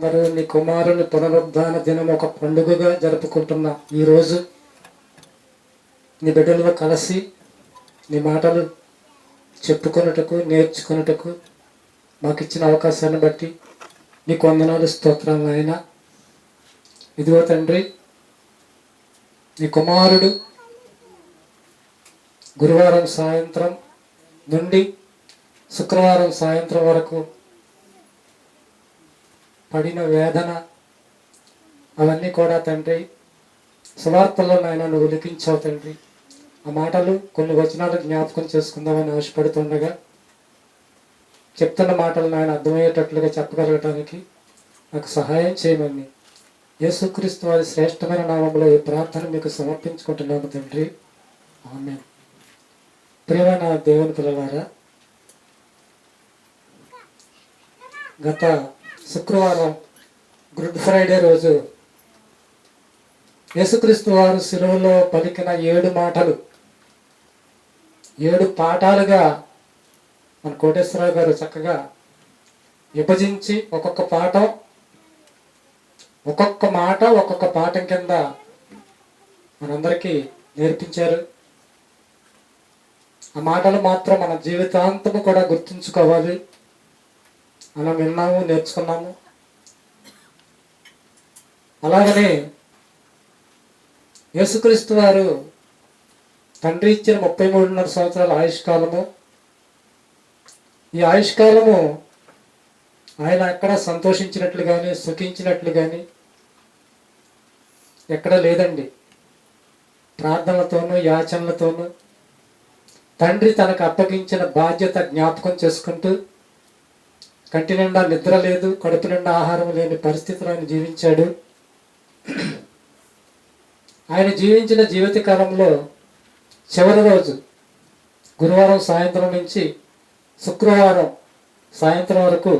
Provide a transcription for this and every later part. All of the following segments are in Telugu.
అందరూ నీ కుమారుని పునరుద్ధాన దినం ఒక పండుగగా జరుపుకుంటున్న ఈరోజు నీ బిడ్డలతో కలిసి నీ మాటలు చెప్పుకొనుటకు నేర్చుకొనుటకు మాకు ఇచ్చిన అవకాశాన్ని బట్టి నీ వందనాలు స్తోత్రాలు ఆయన ఇదిగో తండ్రి నీ కుమారుడు గురువారం సాయంత్రం నుండి శుక్రవారం సాయంత్రం వరకు పడిన వేదన అవన్నీ కూడా తండ్రి సువార్తల్లో నాయన నువ్వు లిఖించావు తండ్రి. ఆ మాటలు కొన్ని వచనాలు జ్ఞాపకం చేసుకుందామని ఆశపడుతుండగా చెప్తున్న మాటలు నాయన అర్థమయ్యేటట్లుగా చెప్పగలగటానికి నాకు సహాయం చేయమని. యేసుక్రీస్తు వారి శ్రేష్టమైన నామంలో ఈ ప్రార్థన మీకు సమర్పించుకుంటున్నాము తండ్రి. ఆమె ప్రియమైన దేవుని పిల్లలారా గత శుక్రవారం గుడ్ ఫ్రైడే రోజు. యేసుక్రీస్తు వారు శిలువలో పలికిన ఏడు మాటలు. ఏడు పాఠాలుగా మన కోటేశ్వరరావు గారు చక్కగా విభజించి ఒక్కొక్క పాఠం ఒక్కొక్క మాట ఒక్కొక్క పాఠం కింద మనందరికీ నేర్పించారు. ఆ మాటలు మాత్రం మన జీవితాంతము కూడా గుర్తుంచుకోవాలి. అలా విన్నాము నేర్చుకున్నాము. అలాగనే యేసుక్రీస్తు వారు తండ్రి ఇచ్చిన ముప్పై మూడున్నర సంవత్సరాల ఆయుష్కాలము ఈ ఆయుష్కాలము ఆయన ఎక్కడ సంతోషించినట్లు కానీ సుఖించినట్లు కానీ ఎక్కడ లేదండి. ప్రార్థనలతోనూ యాచనలతోనూ తండ్రి తనకు అప్పగించిన బాధ్యత జ్ఞాపకం చేసుకుంటూ కంటి నిండా నిద్ర లేదు కడుపు నిండా ఆహారం లేని పరిస్థితిలో ఆయన జీవించాడు. ఆయన జీవించిన జీవిత కాలంలో చివరి రోజు గురువారం సాయంత్రం నుంచి శుక్రవారం సాయంత్రం వరకు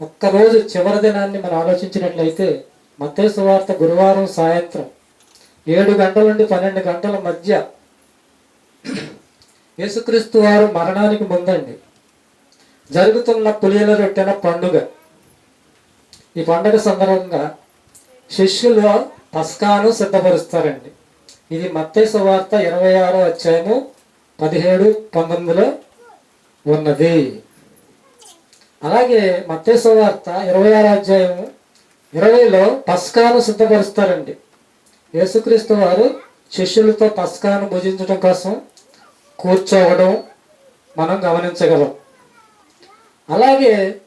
ఒక్కరోజు చివరి దినాన్ని మనం ఆలోచించినట్లయితే మత్తేసు వార్త గురువారం సాయంత్రం ఏడు గంటల నుండి పన్నెండు గంటల మధ్య యేసుక్రీస్తు వారు మరణానికి ముందండి. జరుగుతున్న పులియల రొట్టెన పండుగ. ఈ పండుగ సందర్భంగా శిష్యులు పస్కాను సిద్ధపరుస్తారండి. ఇది మత్తయి వార్త ఇరవై ఆరో అధ్యాయము పదిహేడు పంతొమ్మిదిలో ఉన్నది. అలాగే మత్తయి వార్త ఇరవై ఆరో అధ్యాయము ఇరవైలో పస్కాను సిద్ధపరుస్తారండి. యేసుక్రీస్తు వారు శిష్యులతో పస్కాను భుజించడం కోసం కూర్చోవడం మనం గమనించగలం. అలాగే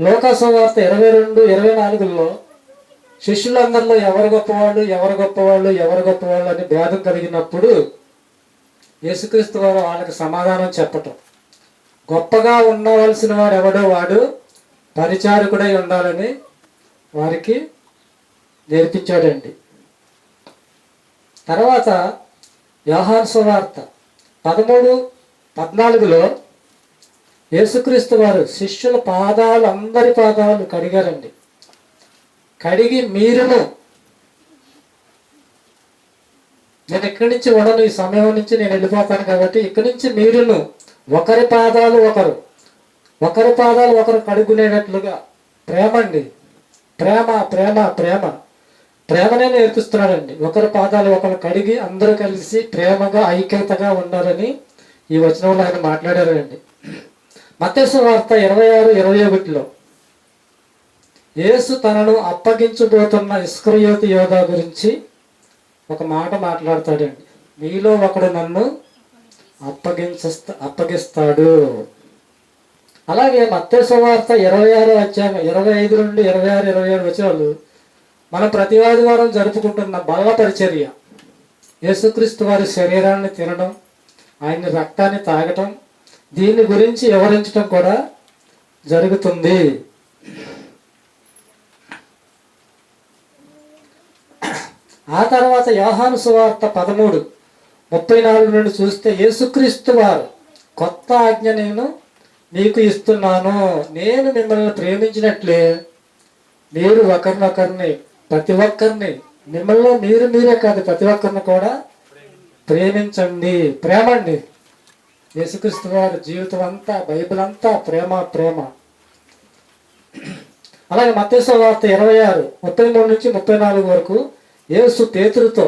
లోకసవార్త ఇరవై రెండు ఇరవై నాలుగులో శిష్యులందరిలో ఎవరు గొప్పవాళ్ళు ఎవరు గొప్పవాళ్ళు ఎవరు గొప్పవాళ్ళు అని భేదం కలిగినప్పుడు యేసుక్రీస్తు వారు వాళ్ళకి సమాధానం చెప్పటం. గొప్పగా ఉండవలసిన వాడు ఎవడో వాడు పరిచారకుడై ఉండాలని వారికి నేర్పించాడండి. తర్వాత వ్యవహార సువార్త పదమూడు పద్నాలుగులో యేసుక్రీస్తు వారు శిష్యుల పాదాలు అందరి పాదాలు కడిగారండి. కడిగి మీరును నేను ఇక్కడి నుంచి ఉండను ఈ సమయం నుంచి నేను వెళ్ళిపోతాను కాబట్టి ఇక్కడి నుంచి మీరును ఒకరి పాదాలు ఒకరు ఒకరి పాదాలు ఒకరు కడుగునేటట్లుగా ప్రేమ అండి. ప్రేమ ప్రేమ ప్రేమ. ప్రేమనే నేర్పిస్తున్నాడండి. ఒకరి పాదాలు ఒకరు కడిగి అందరూ కలిసి ప్రేమగా ఐక్యతగా ఉన్నారని ఈ వచనంలో ఆయన మాట్లాడారండి. మత్స్య వార్త ఇరవై ఆరు ఇరవై ఒకటిలో యేసు తనను అప్పగించబోతున్న ఇస్క్రయోతి యోధ గురించి ఒక మాట మాట్లాడతాడండి. మీలో ఒకడు నన్ను అప్పగించ అప్పగిస్తాడు. అలాగే మత్స్య వార్త ఇరవై ఆరు అధ్యాయం ఇరవై ఐదు నుండి ఇరవై ఆరు ఇరవై ఏడు వచనాలు మనం ప్రతి ఆదివారం జరుపుకుంటున్న బల్ల పరిచర్య. యేసుక్రీస్తు వారి శరీరాన్ని తినడం ఆయన రక్తాన్ని తాగటం దీని గురించి వివరించడం కూడా జరుగుతుంది. ఆ తర్వాత యోహాను సువార్త పదమూడు ముప్పై నాలుగు నుండి చూస్తే యేసుక్రీస్తు వారు కొత్త ఆజ్ఞ నేను మీకు ఇస్తున్నాను. నేను మిమ్మల్ని ప్రేమించినట్లే. మీరు ఒకరినొకరిని ప్రతి ఒక్కరిని మిమ్మల్ని మీరు మీరే కాదు ప్రతి ఒక్కరిని కూడా ప్రేమించండి ప్రేమ అండి యేసుక్రీస్తు వారి జీవితం అంతా బైబిల్ అంతా ప్రేమ ప్రేమ. అలాగే మత్స్య వార్త ఇరవై ఆరు ముప్పై మూడు నుంచి ముప్పై నాలుగు వరకు యేసు పేతురుతో.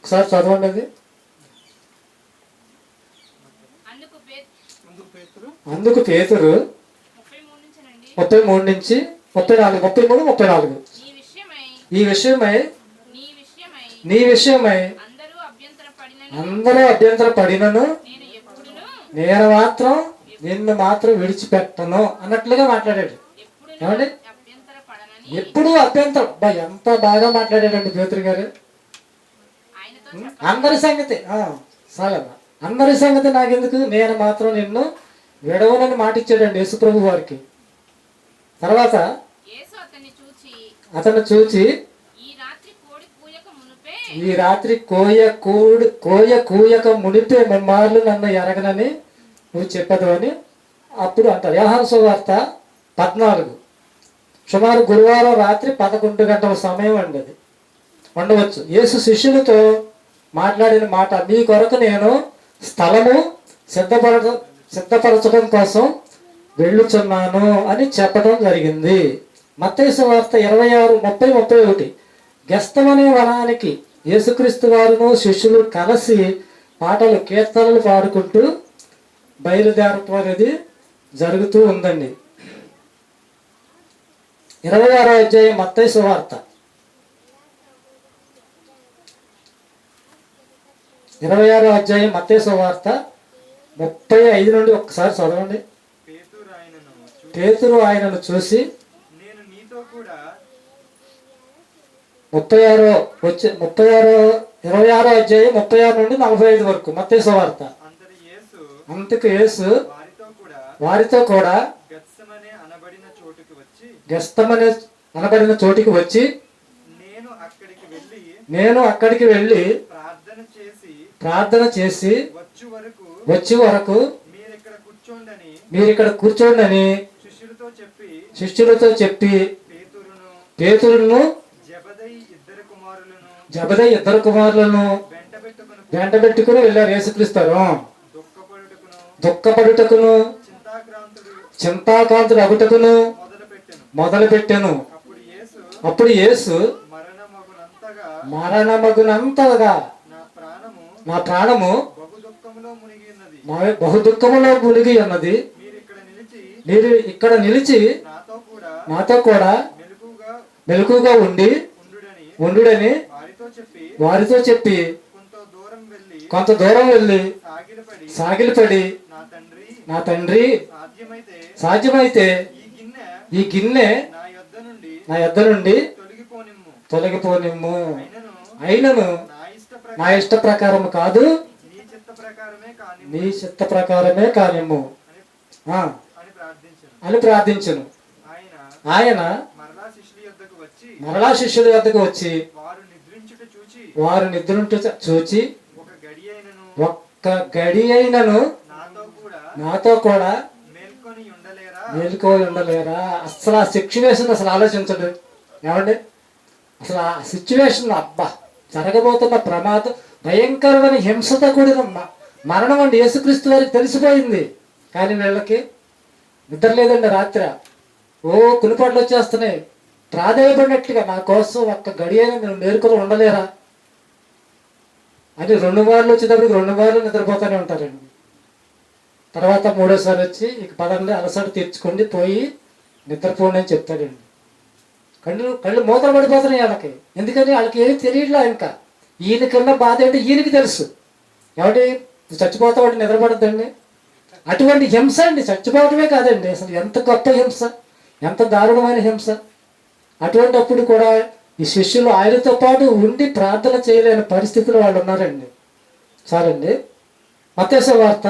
ఒకసారి చదవండి అది. అందుకు పేతురు. ముప్పై మూడు నుంచి ముప్పై నాలుగు ముప్పై మూడు ముప్పై నాలుగు. ఈ విషయమై ఈ విషయమై నీ విషయమై నీ విషయమై అందరూ అభ్యంతర పడినను నేను మాత్రం నిన్ను మాత్రం విడిచిపెట్టను అన్నట్లుగా మాట్లాడాడు. ఏమండి? ఎప్పుడూ అభ్యంతరం. అబ్బా ఎంత బాగా మాట్లాడాడండి పేతురు గారు. అందరి సంగతి. చాలమ్మా అందరి సంగతి నాకెందుకు? నేను మాత్రం నిన్ను విడవనని మాట ఇచ్చాడండి యేసుప్రభు వారికి. తర్వాత అతను చూచి ఈ రాత్రి కోడి కూయక మునుపే ఈ రాత్రి కోయ కూడు కోయ కూయక మునిపే ముమ్మార్లు నన్ను ఎరగనని నువ్వు చెప్పదు అని అప్పుడు అంటారు వ్యవహార సువార్త పద్నాలుగు. సుమారు గురువారం రాత్రి పదకొండు గంటల సమయం అండి అది. ఉండవచ్చు. యేసు శిష్యులతో మాట్లాడిన మాట మీ కొరకు నేను స్థలము సిద్ధపరచ సిద్ధపరచడం కోసం వెళ్ళుచున్నాను అని చెప్పడం జరిగింది. మత్తయి వార్త ఇరవై ఆరు ముప్పై ముప్పై ఒకటి. గెస్తమనే వనానికి యేసుక్రీస్తు వారును శిష్యులు కలిసి పాటలు కీర్తనలు పాడుకుంటూ బయలుదేరటం అనేది జరుగుతూ ఉందండి. ఇరవై ఆరో అధ్యాయం మత్తయి సువార్త ఇరవై ఆరో అధ్యాయం మత్తయి సువార్త ముప్పై ఐదు నుండి ఒక్కసారి చదవండి. పేతురు ఆయనను చూసి నేను నీతో కూడా ముప్పై ఆరో వచ్చే ముప్పై ఆరో ఇరవై ఆరో అధ్యాయం ముప్పై ఆరు నుండి నలభై ఐదు వరకు సువార్త అంతటి యేసు అంతకు యేసు వారితో కూడా వారితో కూడా గత్సమనే అనబడిన చోటుకి వచ్చి గెస్తమనే అనబడిన చోటికి వచ్చి నేను అక్కడికి వెళ్ళి నేను అక్కడికి వెళ్ళి ప్రార్థన చేసి ప్రార్థన చేసి వచ్చు వరకు మీరు ఇక్కడ కూర్చోండి శిష్యులతో చెప్పి శిష్యులతో చెప్పి పేతురును పేతురును జబదయి ఇద్దరు కుమారులను జబద ఇద్దరు కుమారులను వెంట పెట్టుకుని వెళ్ళారు యేసుక్రీస్తారు దుఃఖపడుటకును చింతాకాంతుడు అగుటకును మొదలు పెట్టెను అప్పుడు యేసు యేసు మరణమగునంతగా నా ప్రాణము బహు దుఃఖములో మునిగి ఉన్నది. మీరు ఇక్కడ నిలిచి నాతో కూడా మెలకుగా ఉండి ఉండుడని వారితో చెప్పి వారితో చెప్పి కొంత దూరం వెళ్ళి కొంత దూరం వెళ్ళి సాగిలపడి నా తండ్రి నా తండ్రి సాధ్యమైతే ఈ గిన్నె నా యొద్ద నుండి తొలగిపోనిమ్ము. అయినను నా ఇష్ట ప్రకారం కాదు. నీ చిత్త ప్రకారమే కానిమ్ము. అని ప్రార్థించను. ఆయన ఆయన మరలా శిష్యుల యొద్దకు వచ్చి మరలా శిష్యుల వద్దకు వచ్చి వారు నిద్రించుట చూచి నిద్రుంటూ ఒక్క గడి అయినను నాతో కూడా మేల్కొని ఉండలేరా? అసలు ఆ సిచ్యువేషన్ అసలు ఆలోచించడు. ఏమండి? అసలు ఆ సిచ్యువేషన్ అబ్బా! జరగబోతున్న ప్రమాదం భయంకరమైన హింసతో కూడిన మరణం అండి యేసుక్రీస్తు వారికి తెలిసిపోయింది. కానీ వీళ్ళకి నిద్ర లేదండి రాత్రి. ఓ కునిపాట్లు వచ్చేస్తున్నాయి. ప్రాధాయపడినట్టుగా నా కోసం ఒక్క గడి అయినా నేను మేలుకొని ఉండలేరా? అంటే రెండు వారాలు వచ్చేటప్పటికి రెండు వారాలు నిద్రపోతూనే ఉంటారండి. తర్వాత మూడోసారి వచ్చి ఇక పదండి అలసట తెచ్చుకోండి పోయి నిద్రపోండి అని చెప్తాడండి. కళ్ళు కళ్ళు మూతలు పడిపోతున్నాయి వాళ్ళకి. ఎందుకని? వాళ్ళకి ఏమీ తెలియట్లా ఇంకా. ఈయనకన్నా బాధ ఏంటో ఈయనకి తెలుసు. ఏమంటే చచ్చిపోతావాడు నిద్రపడద్దండి. అటువంటి హింస అండి. చచ్చిపోవటమే కాదండి. అసలు ఎంత గొప్ప హింస. ఎంత దారుణమైన హింస. అటువంటి అప్పుడు కూడా ఈ శిష్యులు ఆయనతో పాటు ఉండి ప్రార్థన చేయలేని పరిస్థితిలో వాళ్ళు ఉన్నారండి. చాలండి మత్స్య వార్త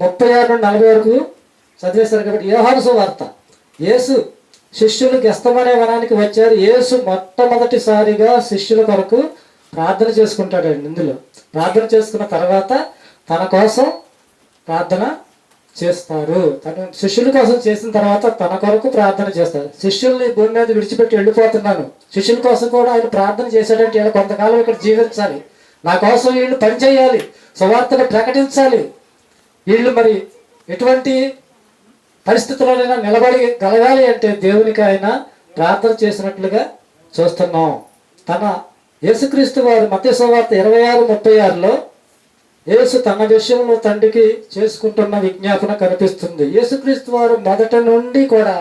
ముప్పై ఆరు నుండి నలభై వరకు చదివేశారు కాబట్టి యోహాను వార్త. యేసు శిష్యులు గెస్తమనే వనానికి వచ్చారు. యేసు మొట్టమొదటిసారిగా శిష్యుల కొరకు ప్రార్థన చేసుకుంటాడండి ఇందులో. ప్రార్థన చేసుకున్న తర్వాత తన కోసం ప్రార్థన చేస్తారు. తన శిష్యుల కోసం చేసిన తర్వాత తన కొరకు ప్రార్థన చేస్తారు. శిష్యుల్ని భూమి మీద విడిచిపెట్టి వెళ్ళిపోతున్నాను. శిష్యుల కోసం కూడా ఆయన ప్రార్థన చేసేటట్టు ఇలా కొంతకాలం ఇక్కడ జీవించాలి. నా కోసం వీళ్ళు పనిచేయాలి సువార్తను ప్రకటించాలి. వీళ్ళు మరి ఎటువంటి పరిస్థితుల్లోనైనా నిలబడి కలగాలి అంటే దేవునికి ఆయన ప్రార్థన చేసినట్లుగా చూస్తున్నాం. తన యేసుక్రీస్తు వారు మత్స్య సువార్త ఇరవై ఆరు ముప్పై ఆరులో యేసు తన విషయంలో తండ్రికి చేసుకుంటున్న విజ్ఞాపన కనిపిస్తుంది. యేసుక్రీస్తు వారు మొదట నుండి కూడా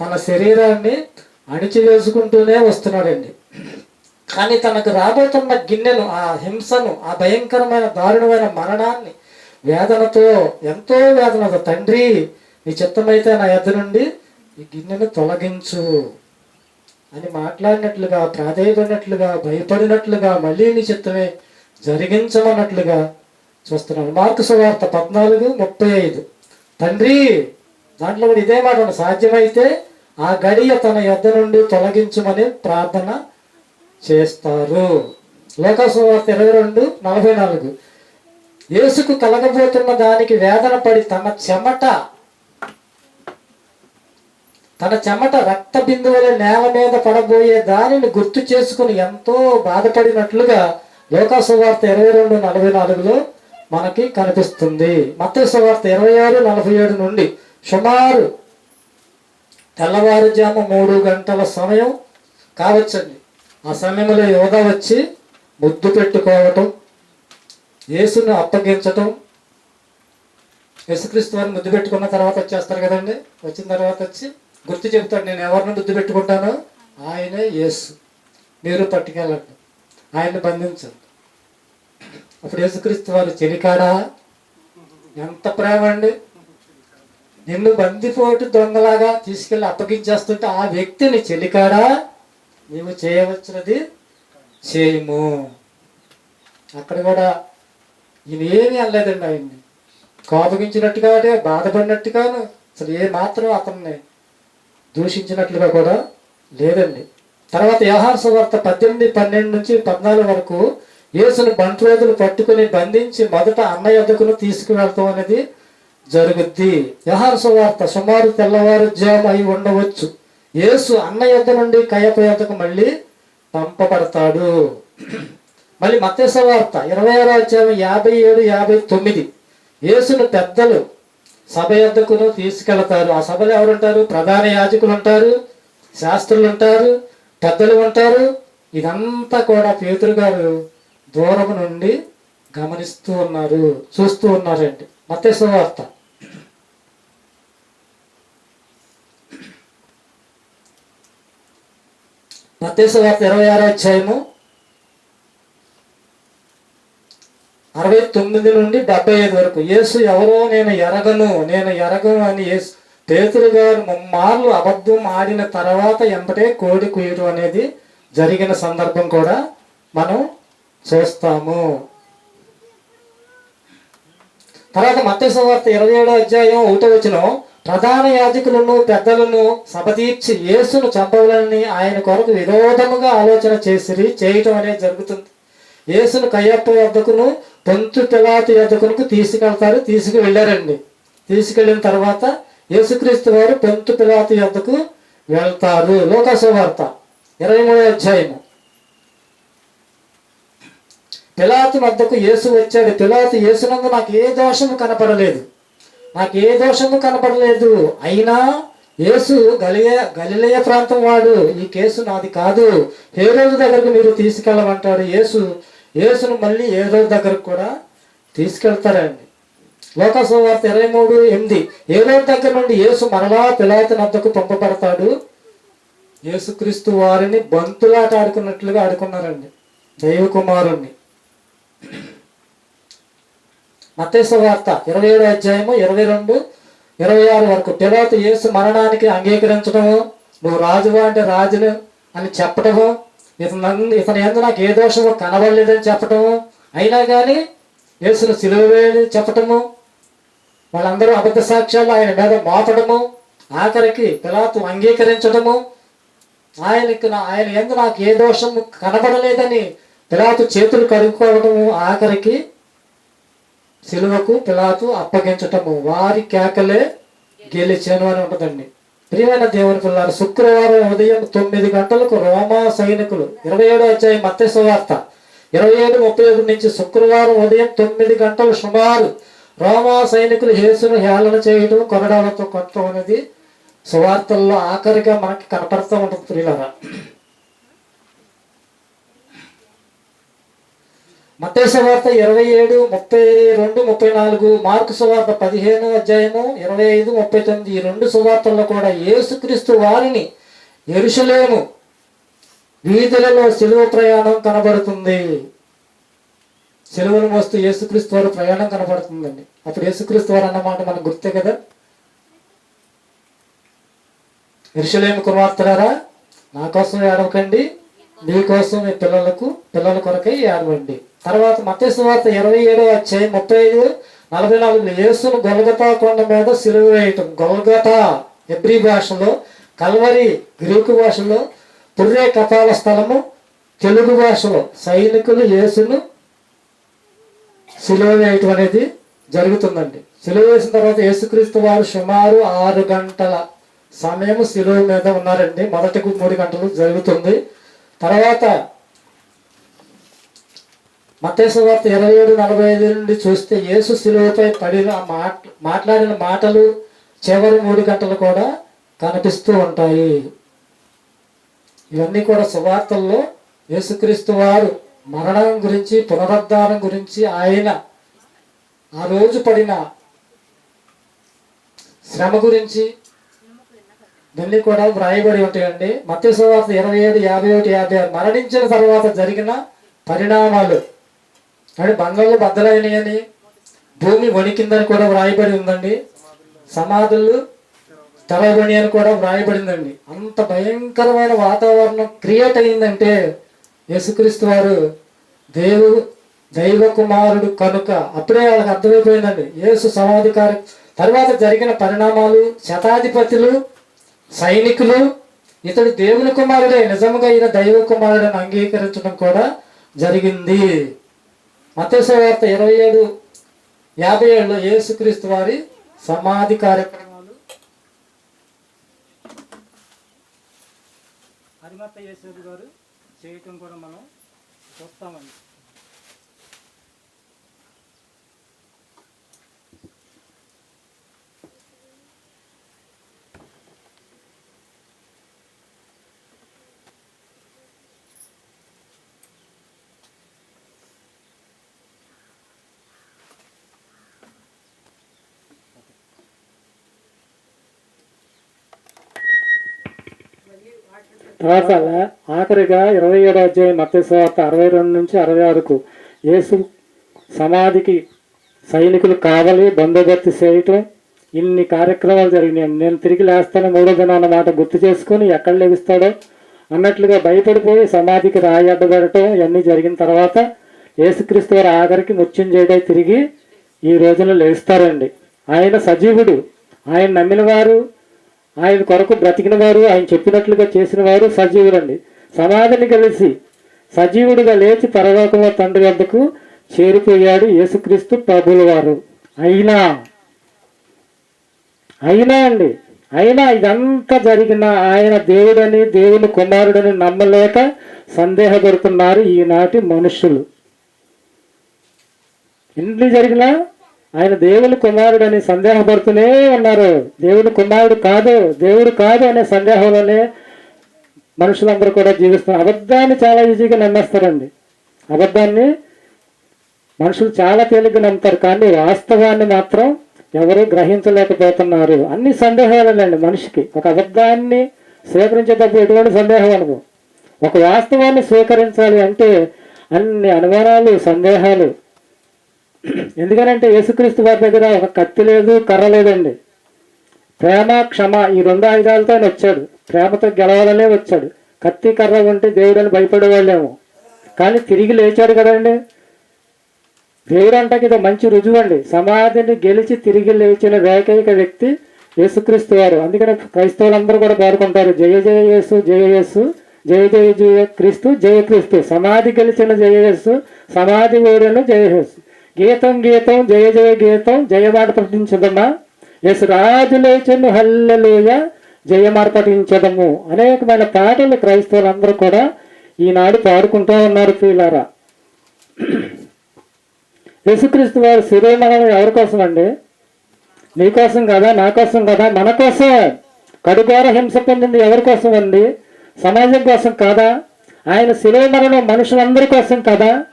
తన శరీరాన్ని అణిచివేసుకుంటూనే వస్తున్నాడండి. కానీ తనకు రాబోతున్న గిన్నెను ఆ హింసను ఆ భయంకరమైన దారుణమైన మరణాన్ని వేదనతో ఎంతో వేదనతో తండ్రి నీ చిత్తమైతే నా ఎద్ద నుండి ఈ గిన్నెను తొలగించు అని మాట్లాడినట్లుగా ప్రాధేయపడినట్లుగా భయపడినట్లుగా మళ్ళీ నీ చిత్తమే జరిగించమన్నట్లుగా చూస్తున్నాను. మార్కు సువార్త పద్నాలుగు ముప్పై ఐదు. తండ్రి దాంట్లో కూడా ఇదే మాట సాధ్యమైతే ఆ గడియ తన యొద్ద నుండి తొలగించమని ప్రార్థన చేస్తారు. లోకసువార్త ఇరవై రెండు నలభై నాలుగు. యేసుకు కలగబోతున్న దానికి వేదన పడి తన చెమట తన చెమట రక్త బిందువుల నేల మీద పడబోయే దానిని గుర్తు చేసుకుని ఎంతో బాధపడినట్లుగా లోకాసువార్త ఇరవై రెండు నలభై నాలుగులో మనకి కనిపిస్తుంది. మత్స్య వార్త ఇరవై ఆరు నలభై ఏడు నుండి సుమారు తెల్లవారుజాము మూడు గంటల సమయం కావచ్చండి. ఆ సమయంలో యోగా వచ్చి ముద్దు పెట్టుకోవటం యేసును అప్పగించటం యేసుక్రీస్తు వారిని ముద్దు పెట్టుకున్న తర్వాత వచ్చేస్తారు కదండి. వచ్చిన తర్వాత వచ్చి గుర్తు చెబుతాడు నేను ఎవరిని ముద్దు పెట్టుకుంటానో? ఆయనే యేసు. మీరు పట్టుకెళ్ళండి. ఆయన్ని బంధించండి. అప్పుడు యేసుక్రీస్తు వారు చెలికాడా? ఎంత ప్రేమ అండి. నిన్ను బందిపోటు దొంగలాగా తీసుకెళ్ళి అప్పగించేస్తుంటే ఆ వ్యక్తిని చెలికాడా? నీవు చేయవచ్చినది చేయము. అక్కడ కూడా ఈయన ఏమీ అనలేదండి ఆయన్ని. కోపగించినట్టుగానే బాధపడినట్టుగాను అసలు ఏ మాత్రం అతన్ని దూషించినట్లుగా కూడా లేదండి. తర్వాత వ్యవహార సువార్త పద్దెనిమిది పన్నెండు నుంచి పద్నాలుగు వరకు యేసును బంట్రోజులు పట్టుకుని బంధించి మొదట అన్న యొద్దకును తీసుకువెళ్తాం అనేది జరుగుద్ది. వ్యవహార సువార్త సుమారు తెల్లవారుజాము అయి ఉండవచ్చు. యేసు అన్న యొద్ద నుండి కయ్యప యొద్దకు మళ్ళీ పంపబడతాడు. మళ్ళీ మత్స్య వార్త ఇరవై ఆరో అధ్యాయం యాభై ఏడు యాభై తొమ్మిది. యేసును పెద్దలు సభ యొద్దకును తీసుకెళ్తారు. ఆ సభలో ఎవరు ఉంటారు ప్రధాన యాజకులు ఉంటారు శాస్త్రులు ఉంటారు పెద్దలు ఉంటారు. ఇదంతా కూడా పేతురు గారు దూరం నుండి గమనిస్తూ ఉన్నారు చూస్తూ ఉన్నారండి మత్స్య వార్త. ఇరవై ఆరో అధ్యాయము. అరవై తొమ్మిది నుండి డెబ్బై ఐదు వరకు. యేసు ఎవరో నేను ఎరగను నేను ఎరగను అని యేసు పేతురు గారు ముమ్మార్లు అబద్ధం ఆడిన తర్వాత ఎంపటే కోడి కుయ్యడం అనేది జరిగిన సందర్భం కూడా మనం చూస్తాము. తర్వాత మత్స్య వార్త ఇరవై ఏడో అధ్యాయం ఒకటో వచ్చిన ప్రధాన యాజకులను పెద్దలను సభ తీర్చి యేసును చంపవాలని ఆయన కొరకు విరోధముగా ఆలోచన చేసిరి చేయటం అనేది జరుగుతుంది. యేసును కయ్యప్ప వద్దకును పొంతు పిలాతి వద్దకును తీసుకెళ్తారు తీసుకువెళ్ళారండి. తీసుకెళ్ళిన తర్వాత యేసుక్రీస్తు వారు పొంతు పిలాతి వద్దకు వెళ్తారు. లోకసువార్త ఇరవై మూడో అధ్యాయము. పిలాతు వద్దకు యేసు వచ్చాడు. పిలాతు యేసునందు నాకు ఏ దోషము కనపడలేదు. నాకు ఏ దోషము కనపడలేదు. అయినా యేసు గలియ గలిలయ ప్రాంతం వాడు. ఈ కేసు నాది కాదు. ఏ రోజు దగ్గరకు మీరు తీసుకెళ్ళమంటాడు. యేసు యేసును మళ్ళీ ఏ రోజు దగ్గరకు కూడా తీసుకెళ్తారండి. లోకసవార్త ఇరవై మూడు ఎనిమిది. ఏ రోజు దగ్గర నుండి యేసు మరలా పిలాతు నద్దకు పంపబడతాడు. యేసుక్రీస్తు వారిని బంతులాట ఆడుకున్నట్లుగా ఆడుకున్నారండి. దైవ కుమారుణ్ణి మత్తేసు వార్త ఇరవై ఏడు అధ్యాయము ఇరవై రెండు ఇరవై ఆరు వరకు. పిలాతు యేసు మరణానికి అంగీకరించడము నువ్వు రాజువా అంటే రాజులు అని చెప్పడము ఇతను నన్ను- ఇతని ఎందు నాకు ఏ దోషము కనబడలేదని చెప్పటము అయినా కానీ యేసును సిలువ చెప్పటము వాళ్ళందరూ అబద్ధ సాక్ష్యాలు ఆయన మీద మోపడము ఆఖరికి పిలాతు అంగీకరించడము ఆయనకు నా ఆయన ఎందు నాకు ఏ దోషము కనబడలేదని పిలాతు చేతులు కడుక్కోవడము ఆఖరికి సిలువకు పిలాతు అప్పగించటము. వారి కేకలే గెలిచాను అని ఉంటుందండి. ప్రియమైన దేవుని పిల్లలు శుక్రవారం ఉదయం తొమ్మిది గంటలకు రోమా సైనికులు ఇరవై ఏడు వచ్చాయి మత్స్య సువార్త ఇరవై ఏడు ముప్పై ఒకటి నుంచి శుక్రవారం ఉదయం తొమ్మిది గంటలు సుమారు రోమా సైనికులు యేసును హేళన చేయడం కొనడాలతో కొట్టడం అనేది సువార్తల్లో ఆఖరిగా మనకి కనపడుతూ ఉంటుంది ప్రియులరా. మత్తయి సువార్త ఇరవై ఏడు ముప్పై రెండు ముప్పై నాలుగు మార్కు సువార్త పదిహేను అధ్యాయము ఇరవై ఐదు ముప్పై తొమ్మిది ఈ రెండు సువార్తల్లో కూడా యేసుక్రీస్తు వారిని ఎరుషలేము వీధులలో సెలవు ప్రయాణం కనబడుతుంది. సిలువను మోస్తూ యేసుక్రీస్తు వారు ప్రయాణం కనబడుతుందండి. అప్పుడు యేసుక్రీస్తు వారు అన్నమాట మనకు గుర్తే కదా? ఎరుషలేము కుమార్తెలారా నా కోసం ఏడవకండి మీకోసం మీ పిల్లలకు పిల్లల కొరకై ఏడవండి. తర్వాత మత్స్య వార్త ఇరవై ఏడో వచ్చాయి ముప్పై ఐదు నలభై నాలుగులో యేసును గొలగతా కొండ మీద సిలువ వేయటం. గొలగతా ఎబ్రి భాషలో కల్వరి గ్రీకు భాషలో పుర్రే కపాల స్థలము తెలుగు భాషలో. సైనికులు యేసును సిలువ వేయటం అనేది జరుగుతుందండి. సిలువ వేసిన తర్వాత యేసుక్రీస్తు వారు సుమారు ఆరు గంటల సమయం సిలువ మీద ఉన్నారండి. మొదటి మూడు గంటలు జరుగుతుంది. తర్వాత మత్తేసు వార్త ఇరవై ఏడు నలభై ఐదు నుండి చూస్తే యేసు శిలువపై పడిన మాట మాట్లాడిన మాటలు చివరి మూడు గంటలు కూడా కనిపిస్తూ ఉంటాయి. ఇవన్నీ కూడా సువార్తల్లో యేసుక్రీస్తు వారు మరణం గురించి పునరుద్ధానం గురించి ఆయన ఆ రోజు పడిన శ్రమ గురించి ఇవన్నీ కూడా వ్రాయబడి ఉంటాయండి. మత్స్య సువార్త ఇరవై ఏడు యాభై ఒకటి యాభై ఆరు మరణించిన తర్వాత జరిగిన పరిణామాలు. అంటే బంగారు బద్దలైనాయని భూమి వణికిందని కూడా వ్రాయబడి ఉందండి. సమాధులు తెరవబడి అని కూడా వ్రాయబడిందండి. అంత భయంకరమైన వాతావరణం క్రియేట్ అయిందంటే యేసుక్రీస్తు వారు దేవు దైవ కుమారుడు కనుక అప్పుడే వాళ్ళకి అర్థమైపోయిందండి. యేసు సమాధికారి తర్వాత జరిగిన పరిణామాలు శతాధిపతులు సైనికులు ఇతడు దేవుని కుమారుడే నిజంగా ఈయన దైవ కుమారుడని అంగీకరించడం కూడా జరిగింది. మతేశ్వార్త ఇరవై ఏడు యాభై ఏడులో యేసుక్రీస్తు వారి సమాధి కార్యక్రమాలు. హరిమత యేసు గారు చేయటం కూడా మనం చూస్తామండి. తర్వాత ఆఖరిగా ఇరవై ఏడు అధ్యాయం మత్స్యవార్త అరవై రెండు నుంచి అరవై ఆరుకు యేసు సమాధికి సైనికులు కావలి బందోబస్తు చేయటం ఇన్ని కార్యక్రమాలు జరిగినాయి. నేను తిరిగి లేస్తాను మూడో దినాన్న మాట గుర్తు చేసుకొని ఎక్కడ లెగుస్తాడో అన్నట్లుగా భయపడిపోయి సమాధికి రాయి అడ్డబెడటం ఇవన్నీ జరిగిన తర్వాత యేసుక్రీస్తు వారి ఆఖరికి ముత్యం చేయడం తిరిగి ఈ రోజున లేస్తారండి. ఆయన సజీవుడు. ఆయన నమ్మిన వారు ఆయన కొరకు బ్రతికిన వారు ఆయన చెప్పినట్లుగా చేసిన వారు సజీవులండి. సమాధిని కలిసి సజీవుడిగా లేచి పరలోకమ తండ్రి వద్దకు చేరిపోయాడు యేసుక్రీస్తు ప్రభుల వారు. అయినా అయినా అండి అయినా ఇదంతా జరిగిన ఆయన దేవుడని దేవుని కుమారుడని నమ్మలేక సందేహపడుతున్నారు ఈనాటి మనుషులు. ఎన్ని జరిగినా ఆయన దేవుని కుమారుడు అని సందేహపడుతూనే ఉన్నారు. దేవుని కుమారుడు కాదు దేవుడు కాదు అనే సందేహంలోనే మనుషులందరూ కూడా జీవిస్తున్నారు. అబద్ధాన్ని చాలా ఈజీగా నమ్మేస్తారండి. అబద్ధాన్ని మనుషులు చాలా తేలిగ్గా నమ్ముతారు కానీ వాస్తవాన్ని మాత్రం ఎవరు గ్రహించలేకపోతున్నారు. అన్ని సందేహాలేనండి మనిషికి. ఒక అబద్ధాన్ని స్వీకరించేటప్పుడు ఎటువంటి సందేహం అనుభవం ఒక వాస్తవాన్ని స్వీకరించాలి అంటే అన్ని అనుమానాలు సందేహాలు ఎందుకనంటే యేసుక్రీస్తు వారి దగ్గర ఒక కత్తి లేదు కర్ర లేదండి. ప్రేమ క్షమ ఈ రెండు ఆయుధాలతో ఆయన వచ్చాడు. ప్రేమతో గెలవాలనే వచ్చాడు. కత్తి కర్ర ఉంటే దేవుడని భయపడేవాళ్ళేమో. కానీ తిరిగి లేచాడు కదండి. దేవుడు అంటాకి ఇది మంచి రుజువు అండి సమాధిని గెలిచి తిరిగి లేచిన ఏకైక వ్యక్తి యేసుక్రీస్తు వారు. అందుకని క్రైస్తవులందరూ కూడా పేర్కొంటారు జయ జయ యేసు జయ యేసు జయ జయ జయ క్రీస్తు జయ క్రీస్తు. సమాధి గెలిచిన జయ యేసు సమాధి ఓడిన జయ యేసు. గీతం గీతం జయ జయ గీతం జయమాట ప్రకటించదమ్మా ఎస్ రాజులేచను హల్లలోయ జయమాట పఠించదము. అనేకమైన పాటలు క్రైస్తవులందరూ కూడా ఈనాడు పాడుకుంటూ ఉన్నారు ప్రియులారా. యేసుక్రీస్తు వారు శిరోమణం ఎవరి కోసం అండి? నీకోసం కదా నా కోసం కదా? మన కోసం. కడుగోర హింస పొందింది ఎవరి కోసం అండి? సమాజం కోసం కాదా? ఆయన శిరోమరణం మనుషులందరి కోసం కదా?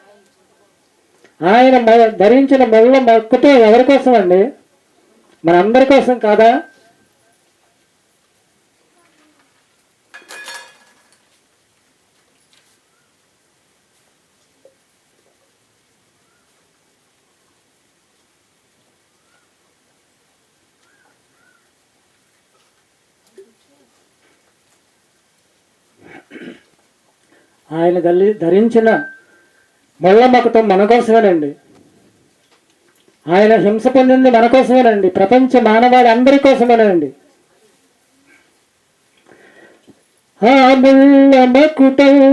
ఆయన మ- ధరించిన మెల్ల మొక్కతో ఎవరి కోసం అండి? మనందరి కోసం కాదా? ఆయన దలి ధరించిన మల్లమ్మ కుటుంబం మన కోసమేనండి. ఆయన హింస పొందింది మన కోసమేనండి. ప్రపంచ మానవాళి అందరి కోసమేనండి. ఆ ముళ్ళ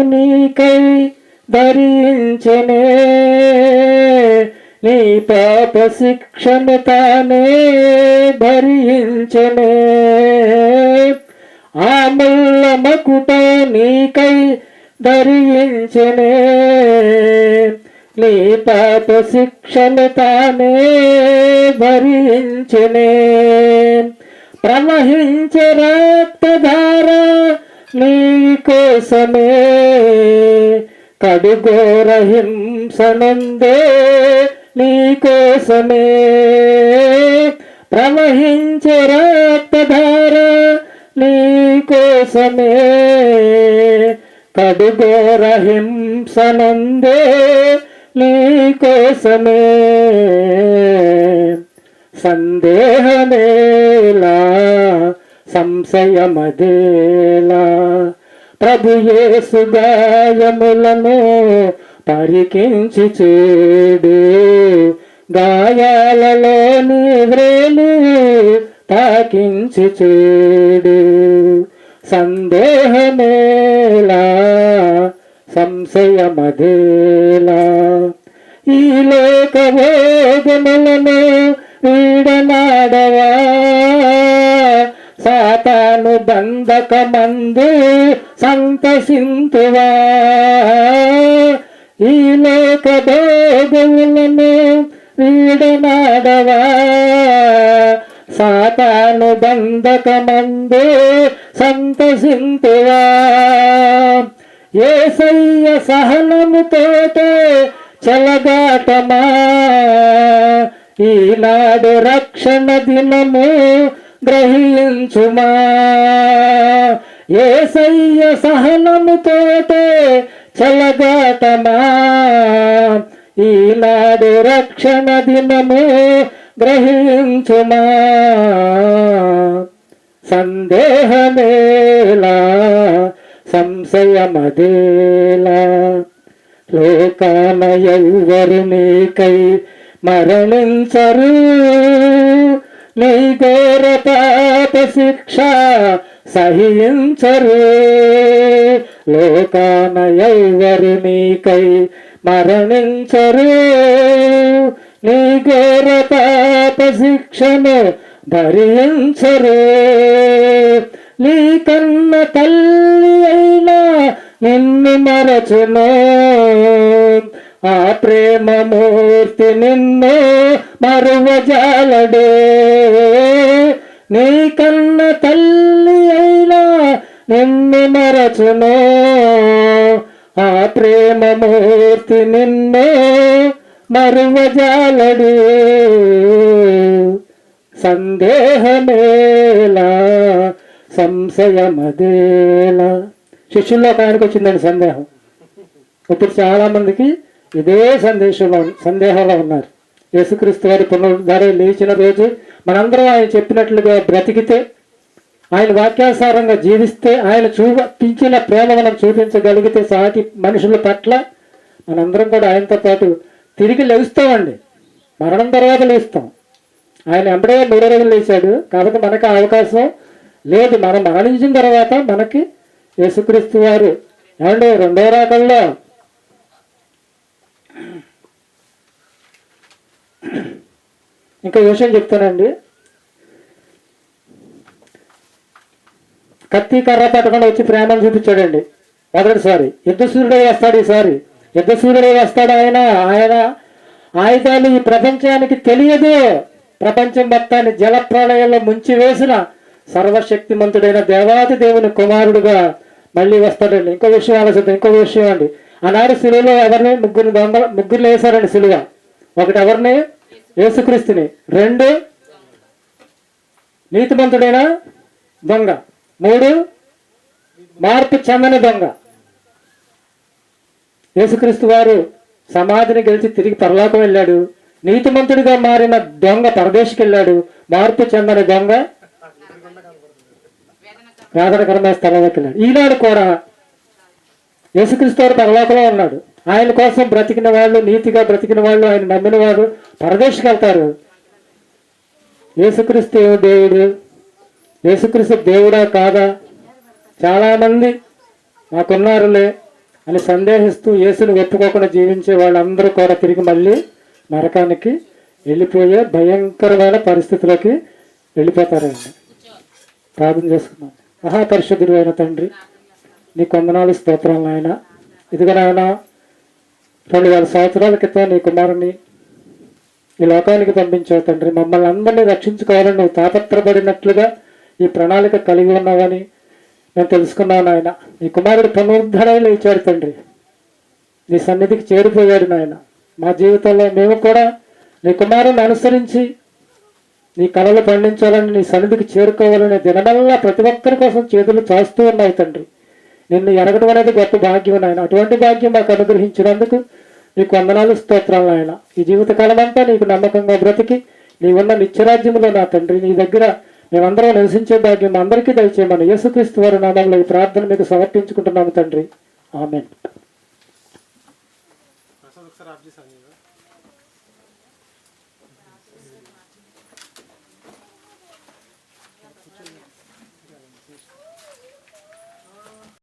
నీకై ధరించనే. నీ పాప శిక్షను తానే భరించనే ఆ ముళ్ళ నీకై ధరించనే నీ పాప శిక్షను తానే భరించనే ప్రవహించే రక్తధార నీ కోసమే. కడుగోర హింసనందే నీ కోసమే. ప్రవహించే రక్తధార నీ కోసమే. కడుగోర హింసనందే నీ కోసమే సందేహమేలా సంశయమదేలా. ప్రభుయేసు గాయములను పరికించి చూడు గాయాలలోని వ్రేలు తాకించి చూడు. సందేహమేలా సంశయమదేలా ఈ లోక వేదనలను వీడనాడవా? సాతాను బంధకమందు సంతసింతువా? ఈ లోక భేదములను వీడనాడవా? సాతాను బంధకమందు సంతసింతువా ఏసయ్య సహనముతోటే చెలగాటమా. ఈనాడు రక్షణ దినము గ్రహించుమా. ఏసయ్య సహనముతోటే చెలగాటమా. ఈనాడు రక్షణ దినము గ్రహించుమా? సందేహమేలా? సంశయమదేలా? లోకాన ఎవ్వరు నీకై మరణించరు. నీ ఘోర పాప శిక్ష సహించరు. లోకాన ఎవ్వరు నీకై మరణించరు. నీ ఘోర పాప శిక్షను భరించరు నీ కన్న తల్లి అయినా నిన్ను మరచును. ఆ ప్రేమమూర్తి నిన్ను మరువజాలడే. నీ కన్న తల్లి అయినా నిన్ను మరచును. ఆ ప్రేమమూర్తి నిన్ను మరువజాలడు సందేహమేలా సంశయమదేలా శిష్యుల్లో ఆయనకు వచ్చిందండి సందేహం. ఇప్పుడు చాలా మందికి ఇదే సందేశంలో సందేహంలో ఉన్నారు. యేసుక్రీస్తు వారి పునరుద్ధార లేచిన రోజు మనందరం ఆయన చెప్పినట్లుగా బ్రతికితే ఆయన వాక్యానుసారంగా జీవిస్తే ఆయన చూపించిన ప్రేమ మనం చూపించగలిగితే సాటి మనుషుల పట్ల మనందరం కూడా ఆయనతో పాటు తిరిగి లేస్తామండి. మరణం తర్వాత లేస్తాం. ఆయన ఎంబడే మూడో రోజులు లేచాడు కాబట్టి మనకు అవకాశం లేదు. మనం మరణించిన తర్వాత మనకి యేసుక్రీస్తు వారు ఏమండి? రెండో రాకల్లో ఇంకా విషయం చెప్తానండి. కత్తి కర్ర పట్టకుండా వచ్చి ప్రేమను చూపించాడండి. మొదటిసారి. యుద్ధసూర్యుడే వేస్తాడు ఈసారి. యుద్ధశూరుడు వస్తాడు ఆయన. ఆయన ఆయుధాలు ఈ ప్రపంచానికి తెలియదు. ప్రపంచం మొత్తాన్ని జలప్రళయంలో ముంచివేసిన సర్వశక్తిమంతుడైన దేవాది దేవుని కుమారుడుగా మళ్ళీ వస్తాడండి. ఇంకో విషయం ఆలోచిద్దాం. ఇంకో విషయం అండి. ఆనాడు సిలువలో ఎవరిని? ముగ్గురు దొంగ ముగ్గురు వేశారండి సిలువ. ఒకటి ఎవరిని? యేసుక్రీస్తుని. రెండు నీతిమంతుడైన దొంగ. మూడు మార్పు చెందని దొంగ. యేసుక్రీస్తు వారు సమాధిని గెలిచి తిరిగి పరలోకం వెళ్ళాడు. నీతిమంతుడిగా మారిన దొంగ పరదేశికి వెళ్ళాడు. మార్పు చెందని దొంగ వేదనకరమైన స్థలంలోకి వెళ్ళాడు. ఈనాడు కూడా యేసుక్రీస్తు వారు పరలోకంలో ఉన్నాడు. ఆయన కోసం బ్రతికిన వాళ్ళు నీతిగా బ్రతికిన వాళ్ళు ఆయన నమ్మిన వారు పరదేశికి వెళ్తారు. యేసుక్రీస్తు ఏమి దేవుడు? యేసుక్రీస్తు దేవుడా కాదా? చాలామంది మాకున్నారులే. అని సందేహిస్తూ యేసును ఒప్పుకోకుండా జీవించే వాళ్ళందరూ కూడా తిరిగి మళ్ళీ నరకానికి వెళ్ళిపోయే భయంకరమైన పరిస్థితులకి వెళ్ళిపోతారండి ప్రార్థన చేసుకున్నాం మహాపరిశుద్ధుడు అయిన తండ్రి నీ కొందనాలు స్తోత్రాలు ఆయన ఇదిగో నాయన రెండు వేల సంవత్సరాల క్రితం నీ కుమారుని ఈ లోకానికి పంపించావు తండ్రి. మమ్మల్ని అందరినీ రక్షించుకోవాలని నువ్వు తాపత్రపడినట్లుగా ఈ ప్రణాళిక కలిగి ఉన్నావని నేను తెలుసుకున్నాను ఆయన. నీ కుమారుడు పునరుద్ధరణ లేచాడు తండ్రి. నీ సన్నిధికి చేరిపోయాడు నాయన. మా జీవితంలో మేము కూడా నీ కుమారుని అనుసరించి నీ కళలు పండించాలని నీ సన్నిధికి చేరుకోవాలనే దినమల్లా ప్రతి ఒక్కరి కోసం చేతులు చాస్తూ ఉన్నాయి తండ్రి. నిన్ను ఎరగడం అనేది గొప్ప భాగ్యం నాయన. అటువంటి భాగ్యం మాకు అనుగ్రహించినందుకు నీకు వందనాలు స్తోత్రాలు నాయన. ఈ జీవితకాలం అంతా నీకు నమ్మకంగా బ్రతికి నీవున్న నిత్యరాజ్యములో నా తండ్రి. నీ దగ్గర మేమందరం నివసించే భాగ్యం అందరికీ దయచేయమని యేసుక్రీస్తు వారి నామంలో ఈ ప్రార్థన మీకు సమర్పించుకుంటున్నాము తండ్రి. ఆమెన్.